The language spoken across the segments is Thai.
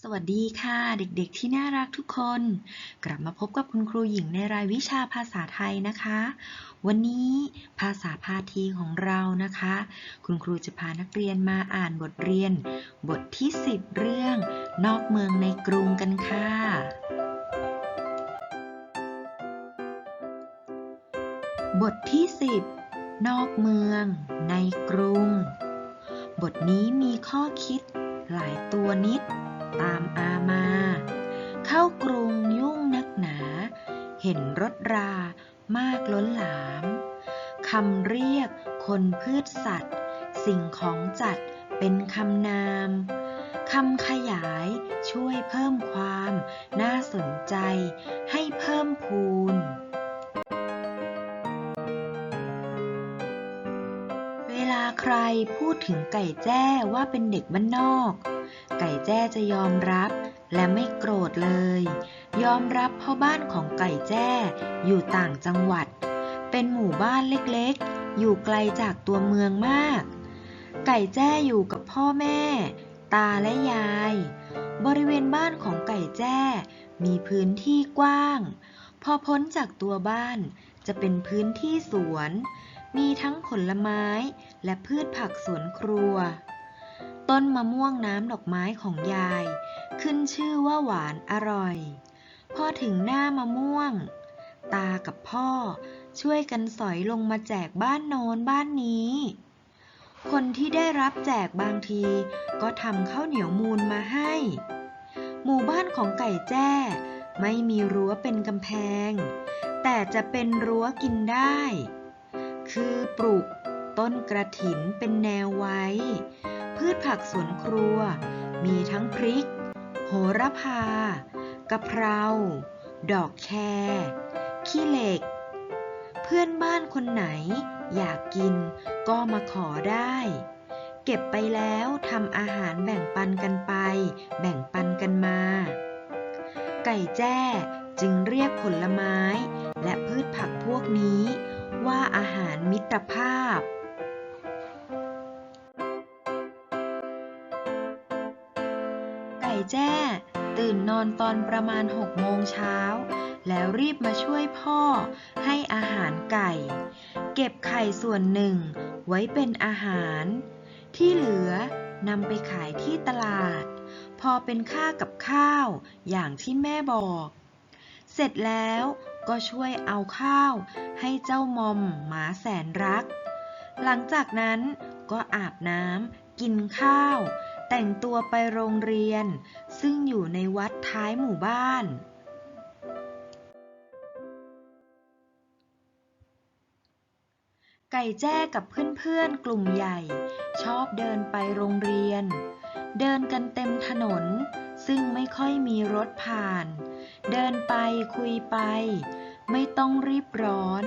สวัสดีค่ะเด็กๆที่น่ารักทุกคน กลับมาพบกับคุณครูหญิงในรายวิชาภาษาไทยนะคะ วันนี้ภาษาพาทีของเรานะคะ คุณครูจะพานักเรียนมาอ่านบทเรียน บทที่ 10 เรื่อง นอกเมืองในกรุงกันค่ะ บทที่ 10 นอกเมือง ในกรุง บทนี้มีข้อคิดหลายตัวนิด ตามอามา เข้ากรุงยุ่งนักหนา เห็นรถรามากล้นหลามคำเรียกคนพืชสัตว์ สิ่งของจัดเป็นคำนามคำขยายช่วยเพิ่มความน่าสนใจให้เพิ่มพูน เวลาใครพูดถึงไก่แจ้ว่าเป็นเด็กบ้านนอก ไก่แจ้จะยอมรับและไม่โกรธเลย ยอมรับเพราะบ้านของไก่แจ้อยู่ต่างจังหวัด เป็นหมู่บ้านเล็กๆ อยู่ไกลจากตัวเมืองมาก ไก่แจ้อยู่กับพ่อแม่ ตาและยาย บริเวณบ้านของไก่แจ้มีพื้นที่กว้าง พอพ้นจากตัวบ้านจะเป็นพื้นที่สวน มีทั้งผลไม้และพืชผักสวนครัว ต้นมะม่วงน้ำดอกไม้ของยาย ขึ้นชื่อว่าหวานอร่อย พอถึงหน้ามะม่วง ตากับพ่อช่วยกันสอยลงมาแจกบ้านโน้นบ้านนี้ คนที่ได้รับแจกบางทีก็ทำข้าวเหนียวมูลมาให้ หมู่บ้านของไก่แจ้ไม่มีรั้วเป็นกำแพง แต่จะเป็นรั้วกินได้ คือปลูกต้นกระถินเป็นแนวไว้ พืชผักสวนครัว มีทั้งพริก โหระพากะเพรา ดอกแครขี้เหล็ก เพื่อนบ้านคนไหนอยากกินก็มาขอได้ เก็บไปแล้วทำอาหารแบ่งปันกันไป แบ่งปันกันมา ไก่แจ้จึงเรียกผลไม้ และพืชผักพวกนี้ว่าอาหารมิตรภาพ แจ้ ตื่นนอนตอนประมาณหกโมงเช้า แล้วรีบมาช่วยพ่อให้อาหารไก่ เก็บไข่ส่วนหนึ่ง ไว้เป็นอาหาร ที่เหลือนำไปขายที่ตลาด พอเป็นค่ากับข้าวอย่างที่แม่บอก เสร็จแล้วก็ช่วยเอาข้าวให้เจ้ามอมหมาแสนรัก หลังจากนั้นก็อาบน้ำกินข้าว แต่งตัวไปโรงเรียน ซึ่งอยู่ในวัดท้ายหมู่บ้าน ไก่แจ้กับเพื่อนๆกลุ่มใหญ่ ชอบเดินไปโรงเรียน เดินกันเต็มถนน ซึ่งไม่ค่อยมีรถผ่าน เดินไปคุยไป ไม่ต้องรีบร้อน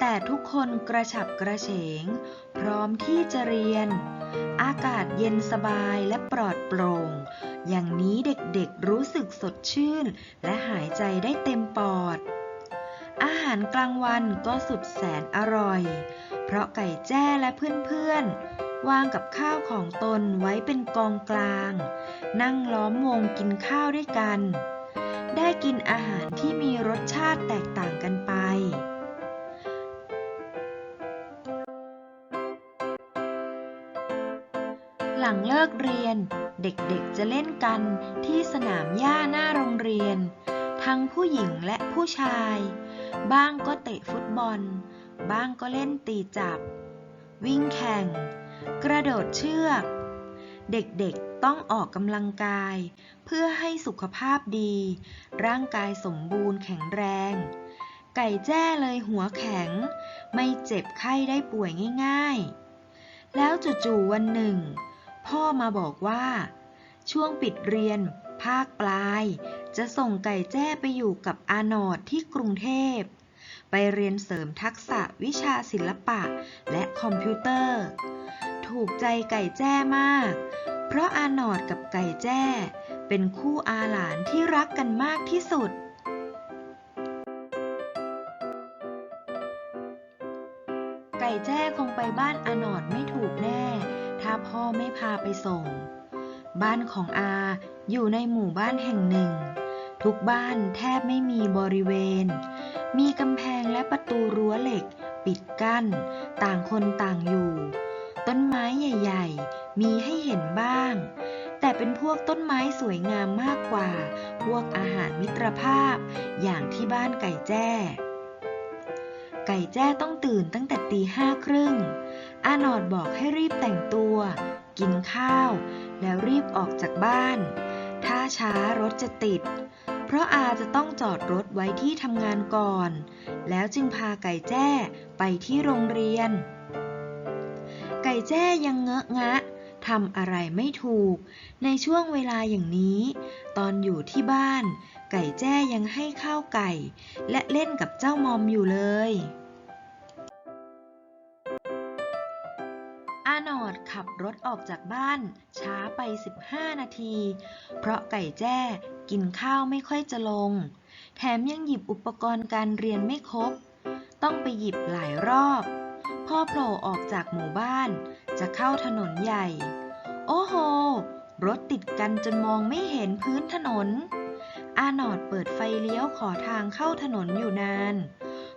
แต่ทุกคนกระฉับกระเฉง พร้อมที่จะเรียน อากาศเย็นสบายและปลอดโปร่ง อย่างนี้เด็กๆรู้สึกสดชื่น และหายใจได้เต็มปอด อาหารกลางวันก็สุดแสนอร่อย เพราะไก่แจ้และเพื่อนๆ วางกับข้าวของตนไว้เป็นกองกลาง นั่งล้อมวงกินข้าวด้วยกัน ได้กินอาหารที่มีรสชาติแตกต่างกันไป ลังเลิกเรียน เด็กๆจะเล่นกันที่สนามหญ้าหน้าโรงเรียน ทั้งผู้หญิงและผู้ชาย บ้างก็เตะฟุตบอล บ้างก็เล่นตีจับ วิ่งแข่ง กระโดดเชือก เด็กๆต้องออกกำลังกาย เพื่อให้สุขภาพดี ร่างกายสมบูรณ์แข็งแรง ไก่แจ้เลยหัวแข็ง ไม่เจ็บไข้ได้ป่วยง่าย ๆแล้วจู่ๆวันหนึ่ง พ่อมาบอกว่า ช่วงปิดเรียน ภาคปลาย จะส่งไก่แจ้ไปอยู่กับอาโนดที่กรุงเทพ ไปเรียนเสริมทักษะวิชาศิลปะและคอมพิวเตอร์ ถูกใจไก่แจ้มาก เพราะอาโนดกับไก่แจ้ เป็นคู่อาหลานที่รักกันมากที่สุดไก่แจ้คงไปบ้านอาโนดไม่ถูกแน่ ถ้าพ่อไม่พาไปส่ง บ้านของอาอยู่ในหมู่บ้านแห่งหนึ่ง ทุกบ้านแทบไม่มีบริเวณ มีกำแพงและประตูรั้วเหล็กปิดกั้น ต่างคนต่างอยู่ ต้นไม้ใหญ่ๆ มีให้เห็นบ้าง แต่เป็นพวกต้นไม้สวยงามมากกว่า พวกอาหารมิตรภาพ อย่างที่บ้านไก่แจ้ ไก่แจ้ต้องตื่นตั้งแต่ตีห้าครึ่ง อาหนอดบอกให้รีบแต่งตัว กินข้าว แล้วรีบออกจากบ้าน ถ้าช้ารถจะติด เพราะอาจะต้องจอดรถไว้ที่ทำงานก่อน แล้วจึงพาไก่แจ้ไปที่โรงเรียน ไก่แจ้ยังเงอะงะทำอะไรไม่ถูก ในช่วงเวลาอย่างนี้ ตอนอยู่ที่บ้าน ไก่แจ้ยังให้ข้าวไก่ และเล่นกับเจ้ามอมอยู่เลย อาหนอดขับรถออกจากบ้าน ช้าไป 15 นาที เพราะไก่แจ้กินข้าวไม่ค่อยจะลง แถมยังหยิบอุปกรณ์การเรียนไม่ครบ ต้องไปหยิบหลายรอบ พ่อโผล่ออกจากหมู่บ้าน จะเข้าถนนใหญ่ โอ้โห รถติดกันจนมองไม่เห็นพื้นถนน อาหนอดเปิดไฟเลี้ยวขอทางเข้าถนนอยู่นาน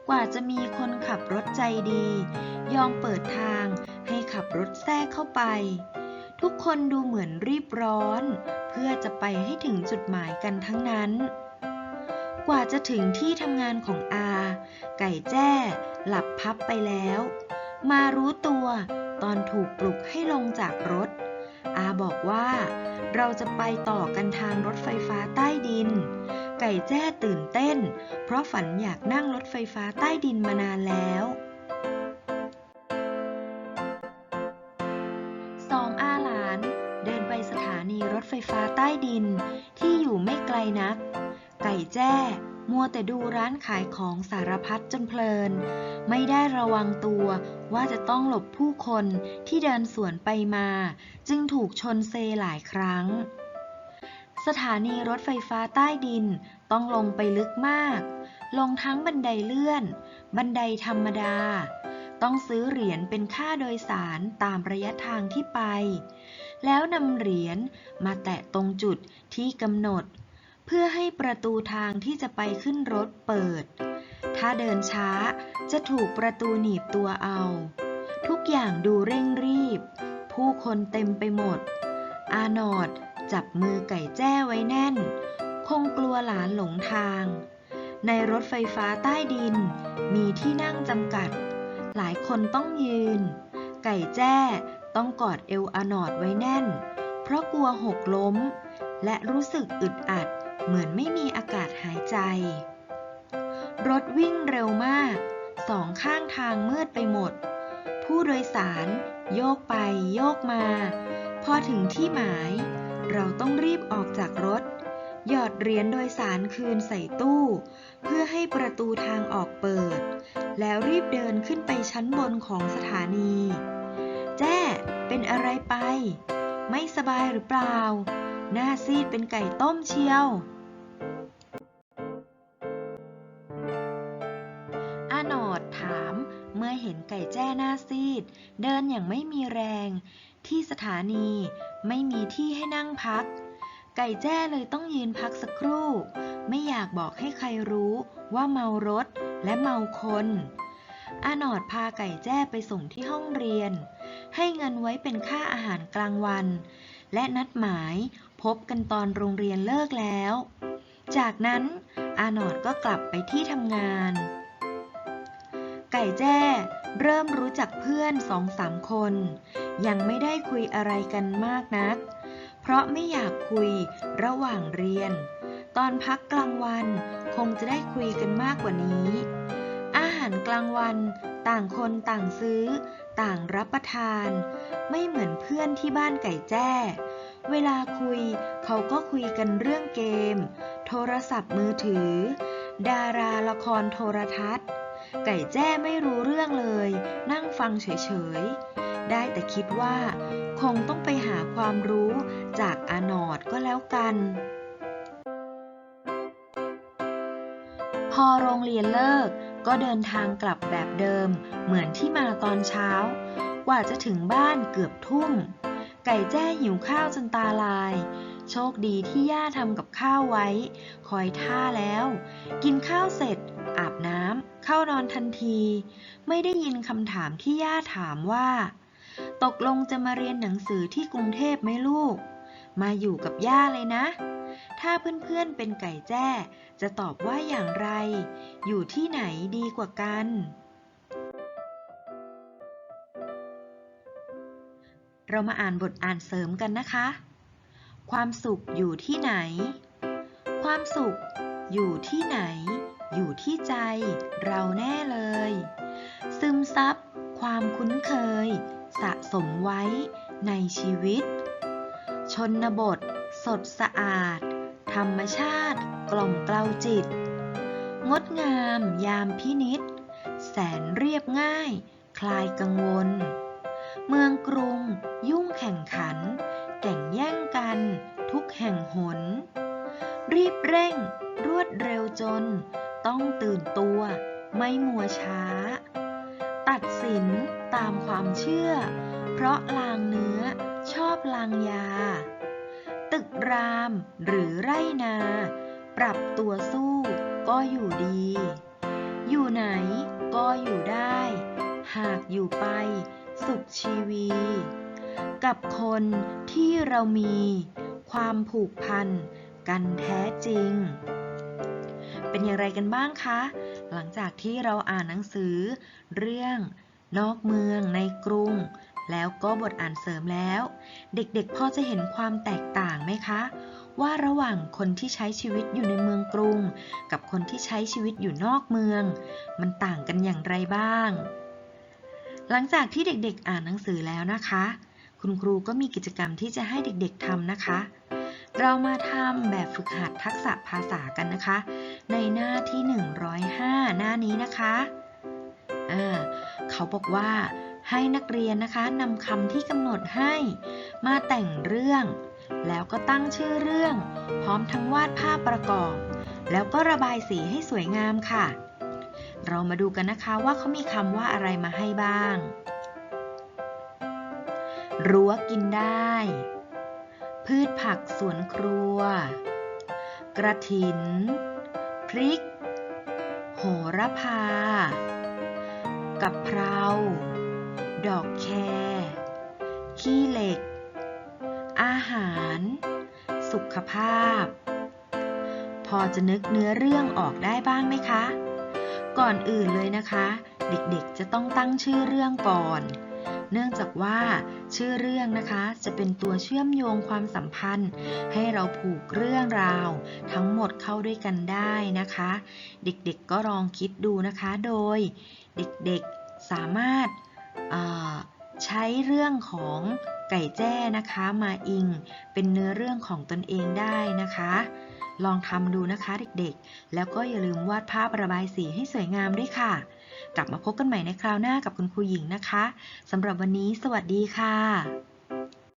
กว่าจะมีคนขับรถใจดี ยอมเปิดทาง ให้ขับรถแทรกเข้าไป ทุกคนดูเหมือนรีบร้อน เพื่อจะไปให้ถึงจุดหมายกันทั้งนั้น กว่าจะถึงที่ทำงานของอา ไก่แจ้หลับพับไปแล้ว มารู้ตัวตอนถูกปลุกให้ลงจากรถ อาบอกว่าเราจะไปต่อกันทางรถไฟฟ้าใต้ดิน ไก่แจ้ตื่นเต้น เพราะฝันอยากนั่งรถไฟฟ้าใต้ดินมานานแล้ว แจ้ มัวแต่ดูร้านขายของสารพัดจนเพลิน ไม่ได้ระวังตัวว่าจะต้องหลบผู้คนที่เดินสวนไปมา จึงถูกชนเซหลายครั้ง สถานีรถไฟฟ้าใต้ดินต้องลงไปลึกมาก ลงทั้งบันไดเลื่อน บันไดธรรมดา ต้องซื้อเหรียญเป็นค่าโดยสารตามระยะทางที่ไป แล้วนำเหรียญมาแตะตรงจุดที่กำหนด เพื่อให้ประตูทางที่จะไปขึ้นรถเปิด ถ้าเดินช้าจะถูกประตูหนีบตัวเอา ทุกอย่างดูเร่งรีบ ผู้คนเต็มไปหมด อาหนอดจับมือไก่แจ้ไว้แน่น คงกลัวหลานหลงทาง ในรถไฟฟ้าใต้ดิน มีที่นั่งจำกัด หลายคนต้องยืน ไก่แจ้ต้องกอดเอวอาหนอดไว้แน่น เพราะกลัวหกล้ม และรู้สึกอึดอัด เหมือนไม่มีอากาศหายใจ รถวิ่งเร็วมาก สองข้างทางมืดไปหมด ผู้โดยสาร โยกไปโยกมา พอถึงที่หมาย เราต้องรีบออกจากรถ หยอดเหรียญโดยสารคืนใส่ตู้ เพื่อให้ประตูทางออกเปิด แล้วรีบเดินขึ้นไปชั้นบนของสถานี แจ้เป็นอะไรไป ไม่สบายหรือเปล่าหน้าซีดเป็นไก่ต้มเชียว ไก่แจ้หน้าซีด เดินอย่างไม่มีแรง ที่สถานีไม่มีที่ให้นั่งพัก ไก่แจ้เลยต้องยืนพักสักครู่ ไม่อยากบอกให้ใครรู้ว่าเมารถและเมาคนอาหนอดพาไก่แจ้ไปส่งที่ห้องเรียน ให้เงินไว้เป็นค่าอาหารกลางวัน และนัดหมายพบกันตอนโรงเรียนเลิกแล้ว จากนั้นอาหนอดก็กลับไปที่ทำงาน ไก่แจ้ เริ่มรู้จักเพื่อนสองสามคน ยังไม่ได้คุยอะไรกันมากนัก เพราะไม่อยากคุยระหว่างเรียน ตอนพักกลางวันคงจะได้คุยกันมากกว่านี้ อาหารกลางวันต่างคนต่างซื้อ ต่างรับประทาน ไม่เหมือนเพื่อนที่บ้านไก่แจ้ เวลาคุยเขาก็คุยกันเรื่องเกม โทรศัพท์มือถือ ดาราละครโทรทัศน์ ไก่แจ้ไม่รู้เรื่องเลย นั่งฟังเฉยๆ ได้แต่คิดว่า คงต้องไปหาความรู้จากอานอดก็แล้วกัน พอโรงเรียนเลิกก็เดินทางกลับแบบเดิม เหมือนที่มาตอนเช้า กว่าจะถึงบ้านเกือบทุ่ม ไก่แจ้หิวข้าวจนตาลาย โชคดีที่ย่าทำกับข้าวไว้ คอยท่าแล้ว กินข้าวเสร็จอาบ เข้านอนทันที ไม่ได้ยินคำถามที่ย่าถามว่า ตกลงจะมาเรียนหนังสือที่กรุงเทพไหมลูก มาอยู่กับย่าเลยนะ ถ้าเพื่อนๆเป็นไก่แจ้ จะตอบว่าอย่างไร อยู่ที่ไหนดีกว่ากัน เรามาอ่านบทอ่านเสริมกันนะคะ ความสุขอยู่ที่ไหน ความสุขอยู่ที่ไหน อยู่ที่ใจเราแน่เลย ซึมซับความคุ้นเคย สะสมไว้ในชีวิต ชนบท สดสะอาด ธรรมชาติกล่อมเกลาจิต งดงามยามพินิษแสนเรียบง่าย คลายกังวล เมืองกรุงยุ่งแข่งขันแก่งแย่งกันทุกแห่งหน รีบเร่งรวดเร็วจน ต้องตื่นตัว ไม่มัวช้า ตัดสินตามความเชื่อ เพราะลางเนื้อชอบลางยา ตึกรามหรือไรนา ปรับตัวสู้ก็อยู่ดี อยู่ไหนก็อยู่ได้ หากอยู่ไปสุขชีวี กับคนที่เรามีความผูกพันกันแท้จริง เป็นอย่างไรกันบ้างคะ หลังจากที่เราอ่านหนังสือ เรื่อง นอกเมืองในกรุง แล้วก็บทอ่านเสริมแล้ว เด็กๆพอจะเห็นความแตกต่างไหมคะ ว่าระหว่างคนที่ใช้ชีวิตอยู่ในเมืองกรุง กับคนที่ใช้ชีวิตอยู่นอกเมือง มันต่างกันอย่างไรบ้าง หลังจากที่เด็กๆอ่านหนังสือแล้วนะคะ คุณครูก็มีกิจกรรมที่จะให้เด็กๆทำนะคะ เรามาทำแบบฝึกหัดทักษะภาษากันนะคะ ในหน้าที่ 105 หน้านี้นะคะอ่าเขาบอกว่าให้นักเรียนนะคะนำคำที่กำหนดให้ มาแต่งเรื่อง แล้วก็ตั้งชื่อเรื่อง พร้อมทั้งวาดภาพประกอบ แล้วก็ระบายสีให้สวยงามค่ะ เรามาดูกันนะคะว่าเขามีคำว่าอะไรมาให้บ้าง รั้วกินได้ พืชผักสวนครัว กระถิน พริก โหระพา กับเพรา ดอกแครขี้เหล็ก อาหาร สุขภาพ พอจะนึกเนื้อเรื่องออกได้บ้างไหมคะ ก่อนอื่นเลยนะคะ เด็กๆจะต้องตั้งชื่อเรื่องก่อน เนื่องจากว่า ชื่อเรื่องนะคะจะเป็นตัวเชื่อมโยงความสัมพันธ์ ให้เราผูกเรื่องราว ทั้งหมดเข้าด้วยกันได้นะคะ เด็กๆก็ลองคิดดูนะคะ โดยเด็กๆสามารถใช้เรื่องของไก่แจ้นะคะมาอิงเป็นเนื้อเรื่องของตนเองได้นะคะ ลองทำดูนะคะเด็กๆ แล้วก็อย่าลืมวาดภาพระบายสีให้สวยงามด้วยค่ะ กลับมาพบกันใหม่ในคราวหน้ากับคุณครูหญิงนะคะสำหรับวันนี้ สวัสดีค่ะ